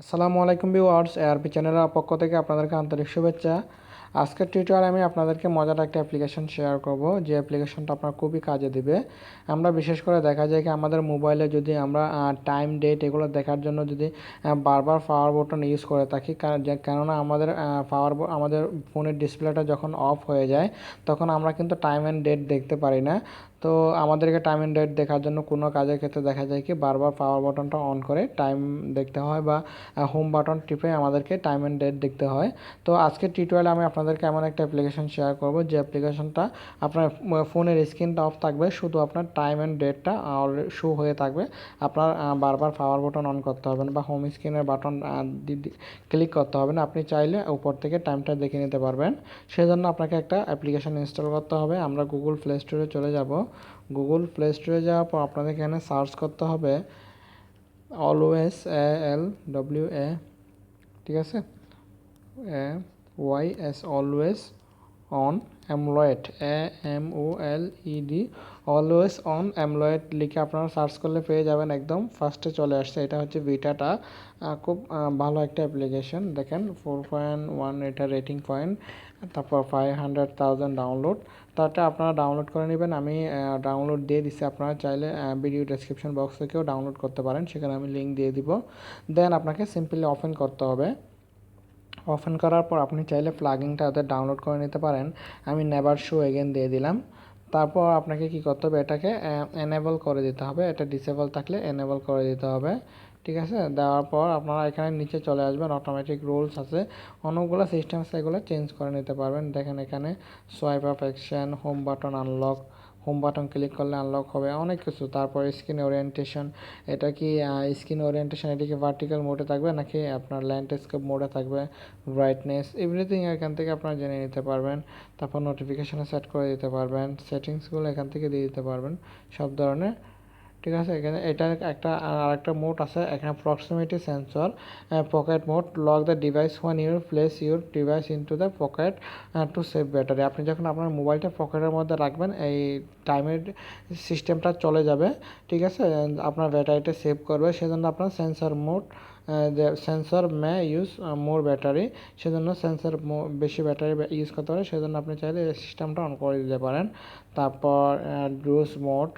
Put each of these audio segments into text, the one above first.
আসসালামু আলাইকুম viewers ARP চ্যানেলের পক্ষ থেকে আপনাদেরকে আন্তরিক শুভেচ্ছা। আজকের টিউটোরিয়ালে আমি আপনাদেরকে মজার একটা অ্যাপ্লিকেশন শেয়ার করব। যে অ্যাপ্লিকেশনটা আপনার খুবই কাজে দিবে। আমরা বিশেষ করে দেখা যায় কি, আমাদের মোবাইলে যদি আমরা টাইম ডেট এগুলো দেখার জন্য যদি বারবার পাওয়ার বটন ইউজ করে থাকি কেননা আমাদের পাওয়ার আমাদের ফোনের ডিসপ্লেটা যখন অফ হয়ে যায়, তখন আমরা কিন্তু টাইম অ্যান্ড ডেট দেখতে পারি না। তো আমাদেরকে টাইম অ্যান্ড ডেট দেখার জন্য কোনো কাজের ক্ষেত্রে দেখা যায় কি বারবার পাওয়ার বাটনটা অন করে টাইম দেখতে হয় বা হোম বাটন টিপে আমাদেরকে টাইম অ্যান্ড ডেট দেখতে হয়। তো আজকের টিউটোরিয়ালে আমি আপনাদেরকে এমন একটা অ্যাপ্লিকেশন শেয়ার করব যে অ্যাপ্লিকেশনটা আপনার ফোনের স্ক্রিনটা অফ থাকবে, শুধু আপনার টাইম অ্যান্ড ডেটটা শো হয়ে থাকবে। আপনার বারবার পাওয়ার বাটন অন করতে হবে না বা হোম স্ক্রিনের বাটন ক্লিক করতে হবে না। আপনি চাইলে উপর থেকে টাইমটা দেখে নিতে পারবেন। সেজন্য আপনাকে একটা অ্যাপ্লিকেশন ইনস্টল করতে হবে। আমরা গুগল প্লে স্টোরে চলে যাব। গুগল প্লে স্টোরে যাওয়ার পর আপনাদের এখানে সার্চ করতে হবে always A L W A ঠিক আছে? A Y S always on AMOLED A M O L E D always on AMOLED লিখে আপনারা সার্চ করলে পেয়ে যাবেন একদম ফার্স্টে চলে আসছে। এটা হচ্ছে ভিটাটা খুব ভালো একটা অ্যাপ্লিকেশন দেখেন ফোর পয়েন্ট ওয়ান এটা রেটিং পয়েন্ট তারপর ফাইভ হান্ড্রেড থাউজেন্ড ডাউনলোড তারটা আপনারা ডাউনলোড করে নেবেন। আমি ডাউনলোড দিয়ে দিচ্ছি আপনারা চাইলে ভিডিও ডেসক্রিপশন বক্স থেকেও ডাউনলোড করতে পারেন। সেখানে আমি লিঙ্ক দিয়ে দিব। দেন আপনাকে সিম্পলি ওপেন করতে হবে। ওপেন করার পর আপনি চাইলে প্লাগিংটা ওদের ডাউনলোড করে নিতে পারেন। আমি নেভার শো এগেন দিয়ে দিলাম। তারপর আপনাকে কি করতে হবে? এটাকে এনেবল করে দিতে হবে। এটা ডিসেবল থাকলে এনেবল করে দিতে হবে। ঠিক আছে? দেওয়ার পর আপনারা এখানে নিচে চলে আসবেন। অটোমেটিক রুলস আছে। অনেকগুলো সিস্টেম এগুলো চেঞ্জ করে নিতে পারবেন। দেখেন এখানে swipe up action home button unlock home button click করলে আনলক হবে, অনেক কিছু। তারপর স্ক্রিন ওরিয়েন্টেশন এটা কি স্ক্রিন ওরিয়েন্টেশন এটা কি ভার্টিক্যাল মোডে থাকবে নাকি আপনার ল্যান্ডস্কেপ মোডে থাকবে? ব্রাইটনেস এভরিথিং এখান থেকে আপনারা জেনে নিতে পারবেন। তারপর নোটিফিকেশানে সেট করে দিতে পারবেন। সেটিংসগুলো এখান থেকে দিয়ে দিতে পারবেন। সব ধরনের ঠিক আছে? এখানে এটার একটা, আর একটা মোড আছে, এখানে proximity sensor pocket mode lock the device when your place your device into the pocket to save battery আপনি যখন আপনার মোবাইলটা পকেটের মধ্যে রাখবেন, এই টাইমের সিস্টেমটা চলে যাবে, ঠিক আছে? আপনার ব্যাটারিটা সেভ করবে, সেজন্য আপনার sensor mode sensor may use more battery সেজন্য সেন্সর বেশি ব্যাটারি ইউজ করতে পারে, সেজন্য আপনি চাইলে সিস্টেমটা অন করে দিতে পারেন। তারপর ড্রুস মোড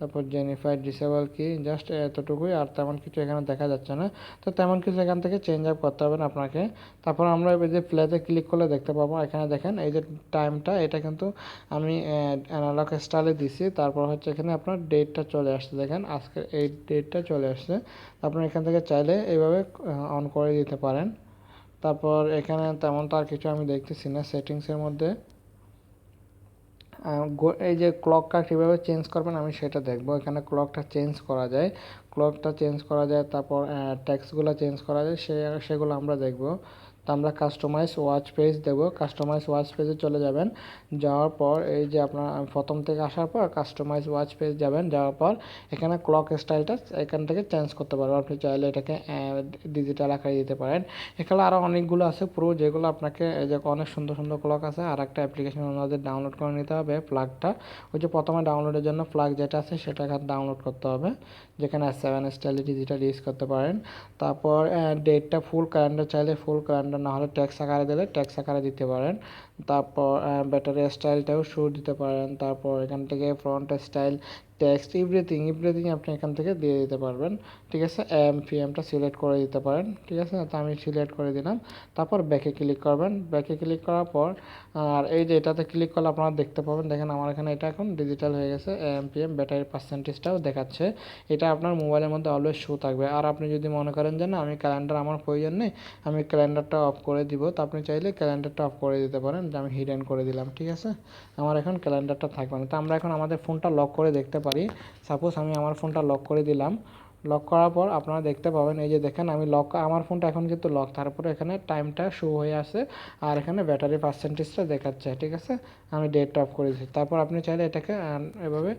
তারপর জেনিফাই ডিসেবল কি জাস্ট এতটুকুই, আর তেমন কিছু এখানে দেখা যাচ্ছে না। তো তেমন কিছু এখান থেকে চেঞ্জ আপ করতে হবে না আপনাকে। তারপর আমরা এই যে প্লেতে ক্লিক করলে দেখতে পাবো, এখানে দেখেন, এই যে টাইমটা এটা কিন্তু আমি অ্যানালগ স্টাইলে দিছি। তারপর হচ্ছে এখানে আপনার ডেটটা চলে আসছে, দেখেন আজকে এই ডেটটা চলে আসছে। আপনার এখান থেকে চাইলে এইভাবে অন করে দিতে পারেন। তারপর এখানে তেমন তো আর কিছু আমি দেখতেছি না সেটিংসের মধ্যে। এই যে ক্লকটা কীভাবে চেঞ্জ করবেন আমি সেটা দেখব। এখানে ক্লকটা চেঞ্জ করা যায়। ক্লকটা চেঞ্জ করা যায়, তারপর ট্যাক্সগুলো চেঞ্জ করা যায়, সে, সেগুলো আমরা দেখব। আমরা কাস্টমাইজ ওয়াচ পেজ দেবো কাস্টমাইজ ওয়াচ পেজে চলে যাবেন। যাওয়ার পর এই যে আপনার, প্রথম থেকে আসার পর কাস্টমাইজ ওয়াচ পেজ যাবেন। যাওয়ার পর এখানে ক্লক স্টাইলটা এখান থেকে চেঞ্জ করতে পারবেন। আপনি চাইলে এটাকে ডিজিটাল আকারে দিতে পারেন। এখানে আরও অনেকগুলো আছে প্রো যেগুলো আপনাকে যে অনেক সুন্দর সুন্দর ক্লক আছে। আর একটা অ্যাপ্লিকেশন ওনাদের ডাউনলোড করে নিতে হবে প্লাগটা ওই যে প্রথমে ডাউনলোডের জন্য প্লাগ যেটা আছে সেটা এখানে ডাউনলোড করতে হবে। যেখানে সেভেন স্টাইলে ডিজিটাল ইউজ করতে পারেন। তারপর ডেটটা ফুল ক্যালেন্ডার চাইলে ফুল ক্যালেন্ডার না হলে ট্যাক্স আকারে দিলে ট্যাক্স আকারে দিতে পারেন। তারপর ব্যাটারি স্টাইলটাও শো দিতে পারেন। তারপর এখান থেকে font style text everything everything আপনি এখান থেকে দিয়ে দিতে পারবেন। ঠিক আছে? এম পি এমটা সিলেক্ট করে দিতে পারেন। ঠিক আছে? তো আমি সিলেক্ট করে দিলাম। তারপর ব্যাকে ক্লিক করবেন। ব্যাকে ক্লিক করার পর, আর এই যে এটাতে ক্লিক করলে আপনারা দেখতে পাবেন, দেখেন আমার এখানে এটা এখন ডিজিটাল হয়ে গেছে। এম পি এম ব্যাটারি পার্সেন্টেজটাও দেখাচ্ছে। এটা আপনার মোবাইলের মধ্যে অলওয়েজ শো থাকবে। আর আপনি যদি মনে করেন যে, না, আমি ক্যালেন্ডার আমার প্রয়োজন নেই, আমি ক্যালেন্ডারটা অফ করে দিব, তো আপনি চাইলে ক্যালেন্ডারটা অফ করে দিতে পারেন। আমি হিডেন করে দিলাম, ঠিক আছে? আমার এখন ক্যালেন্ডারটা থাকবে না। তো আমরা এখন আমাদের ফোনটা লক করে দেখতে পারি। সাপোজ আমি আমার ফোনটা লক করে দিলাম। লক করার পর আপনারা দেখতে পাবেন, এই যে দেখেন, আমি লক আমার ফোনটা এখন কিন্তু লক তারপরে এখানে টাইমটা শো হয়ে আছে আর এখানে ব্যাটারি পার্সেন্টেজটা দেখাচ্ছে, ঠিক আছে? আমি ডেটটা অফ করে দিচ্ছি। তারপর আপনি চাইলে এটাকে এভাবে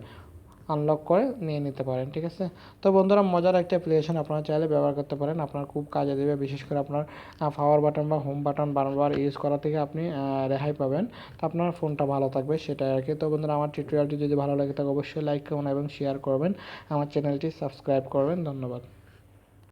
আনলক করে নিয়ে নিতে পারেন, ঠিক আছে? তো বন্ধুরা, মজার একটা অ্যাপ্লিকেশন আপনারা চাইলে ব্যবহার করতে পারেন। আপনার খুব কাজে দেবে, বিশেষ করে আপনার পাওয়ার বাটন বা হোম বাটন বারবার ইউজ করা থেকে আপনি রেহাই পাবেন। তো আপনার ফোনটা ভালো থাকবে, সেটাই আর কি। তো বন্ধুরা, আমার টিউটোরিয়ালটি যদি ভালো লাগে থাকে অবশ্যই লাইক করুন এবং শেয়ার করবেন। আমার চ্যানেলটি সাবস্ক্রাইব করবেন। ধন্যবাদ।